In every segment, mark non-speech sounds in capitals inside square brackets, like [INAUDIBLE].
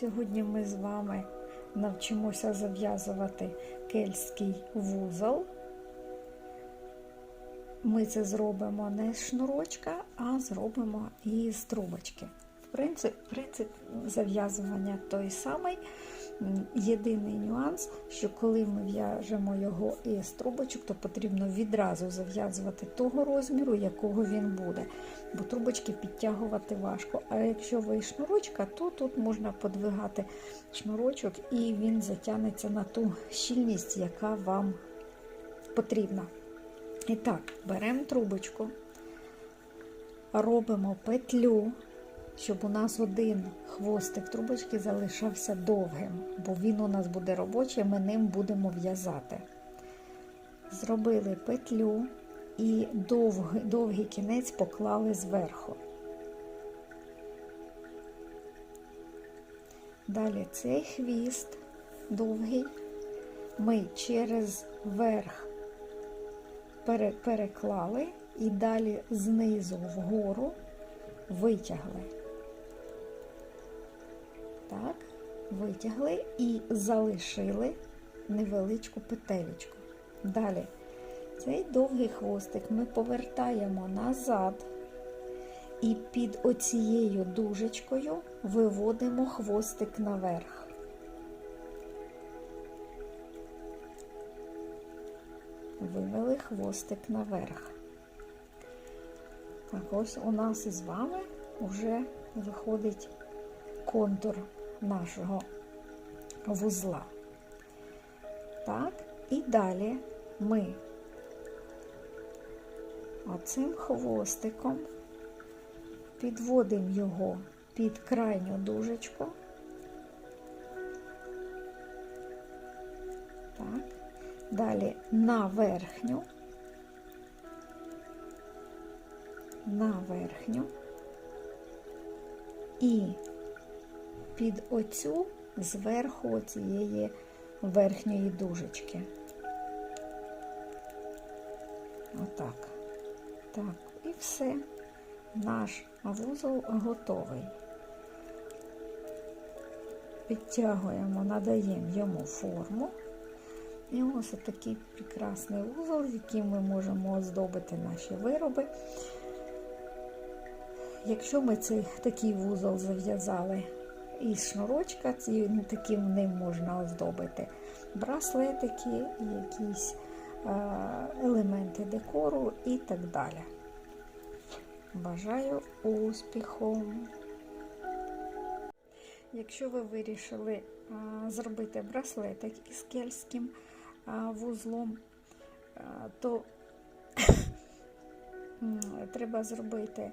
Сьогодні ми з вами навчимося зав'язувати кельтський вузол. Ми це зробимо не з шнурочка, а зробимо із трубочки. Принцип, принцип зав'язування той самий. Єдиний нюанс, що коли ми в'яжемо його із трубочок, то потрібно відразу зав'язувати того розміру, якого він буде. Бо трубочки підтягувати важко. А якщо ви шнурочка, то тут можна подвигати шнурочок і він затягнеться на ту щільність, яка вам потрібна. І так, беремо трубочку, робимо петлю, щоб у нас один хвостик трубочки залишався довгим, бо він у нас буде робочий, ми ним будемо в'язати. Зробили петлю і довгий, довгий кінець поклали зверху. Далі цей хвіст довгий ми через верх переклали і далі знизу вгору витягли. Так, витягли і залишили невеличку петелечку. Далі цей довгий хвостик ми повертаємо назад і під оцією дужечкою виводимо хвостик наверх. Вивели хвостик наверх. Так, ось у нас із вами вже виходить контур нашого вузла. Так, і далі ми оцим хвостиком підводимо його під крайню дужечку. Так, далі на верхню. на верхню і під оцю зверху цієї верхньої дужечки. Отак. Так, і все. Наш вузол готовий. Підтягуємо, надаємо йому форму. І ось такий прекрасний вузол, яким ми можемо оздобити наші вироби. Якщо ми цей такий вузол зав'язали із шнурочка, ці- таким ним можна оздобити браслетики, якісь е, елементи декору і так далі. Бажаю успіху! Якщо ви вирішили а, зробити браслетик із кельтським а, вузлом, то [COUGHS] треба зробити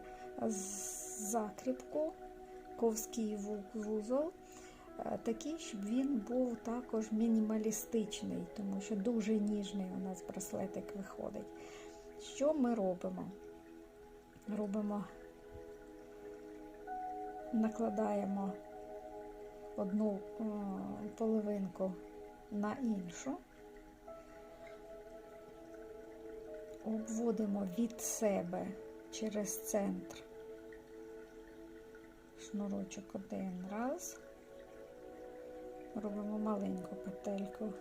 закріпку, ковський ву- вузол, такий, щоб він був також мінімалістичний, тому що дуже ніжний у нас браслетик виходить. Що ми робимо? Робимо, накладаємо одну е, половинку на іншу, обводимо від себе через центр шнурочок один раз, робимо маленьку петельку,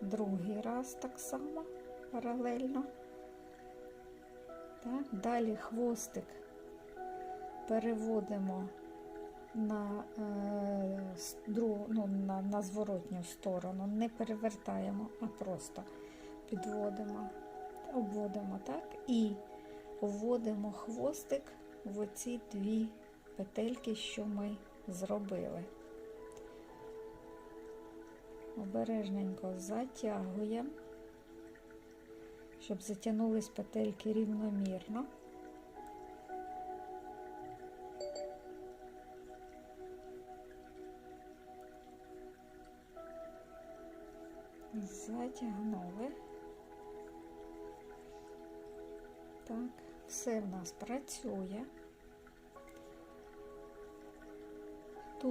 другий раз так само паралельно. Так, далі хвостик переводимо на, е, с- ну, на, на зворотню сторону, не перевертаємо, а просто підводимо, обводимо так? І вводимо хвостик в оці дві петельки, що ми зробили. Обережненько затягуємо, щоб затягнулись петельки рівномірно. Затягнули. Так, все в нас працює.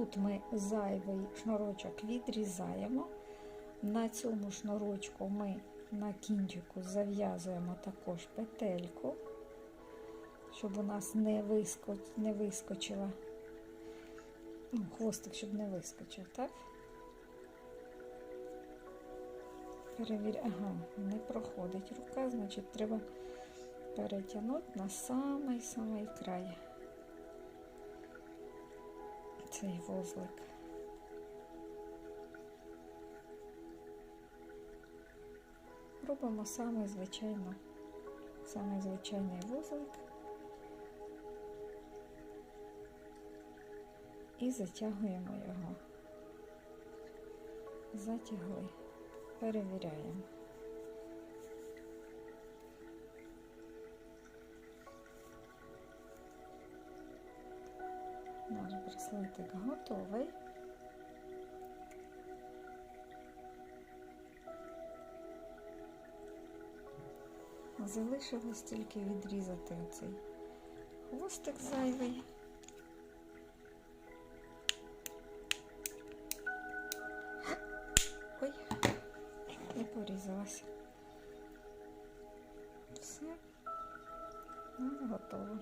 Тут ми зайвий шнурочок відрізаємо. На цьому шнурочку ми на кінчику зав'язуємо також петельку, щоб у нас не, вискоч... не вискочила Ну, хвостик, щоб не вискочив, так? Перевір... Ага, не проходить рука, значить треба перетягнути на самий-самий край цей вузлик. Робимо самий звичайно, самий звичайний вузлик і затягуємо його. Затягли. Перевіряємо. Браслетик готовий. Залишилось тільки відрізати оцей хвостик зайвий. Ой, і порізалась. Все, ну, готово.